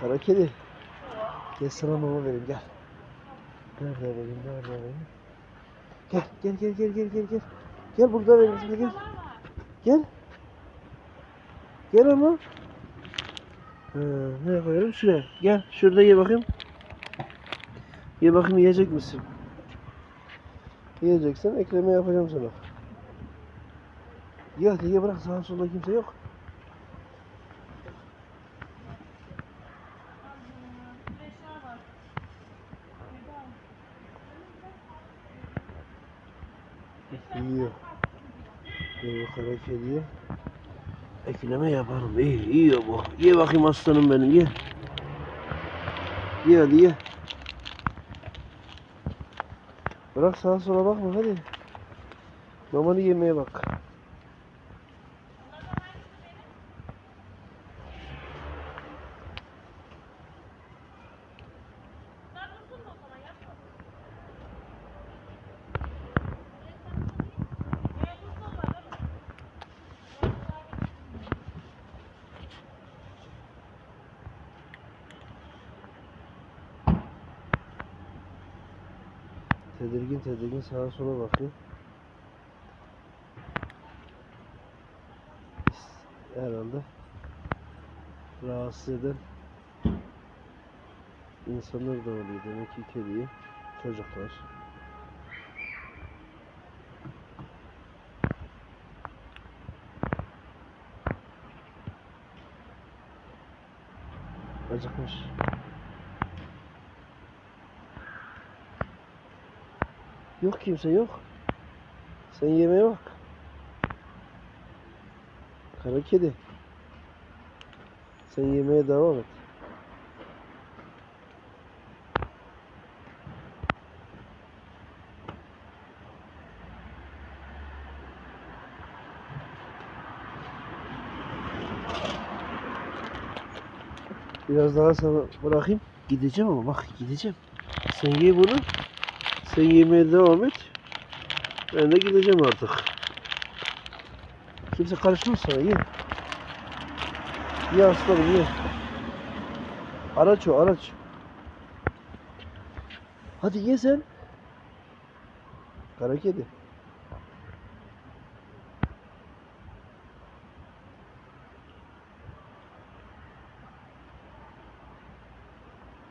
Kara kedi. Gel sana mama vereyim gel. Nerede vereyim nerede vereyim. Gel gel gel gel gel gel gel. Gel burada vereyim sana gel. Gel. Gel ama. Ha, nereye koyalım? Şuraya. Gel. Şurada ye bakayım. Ye bakayım yiyecek misin? Yiyeceksen ekleme yapacağım sana. Ye hadi ye bırak sağa sola kimse yok. Yiyor. Yiyor kara kediye. Ekleme yaparım. İyi, yiyor bu. Ye bakayım aslanım benim ye. Ye hadi ye. Bırak sağa sola bakma hadi. Mamanı yemeye bak. Tedirgin tedirgin sağa sola bakıyor. Herhalde rahatsız eden insanlar da oluyor demek ki kediyi çocuklar. Acıkmış. Yok kimse yok. Sen yemeğe bak. Kara kedi. Sen yemeğe devam et. Biraz daha sana bırakayım. Gideceğim ama bak gideceğim. Sen ye bunu. Sen yemeğe devam et. Ben de gideceğim artık. Kimse karışmaz sana ye. Ye aslanım ye. Araç o araç. Hadi ye sen. Kara kedi.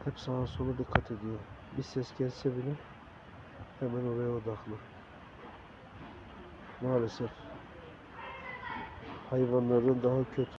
Hep sağa sola dikkat ediyor. Bir ses gelse bile hemen oraya odaklı. Maalesef hayvanlardan daha kötü.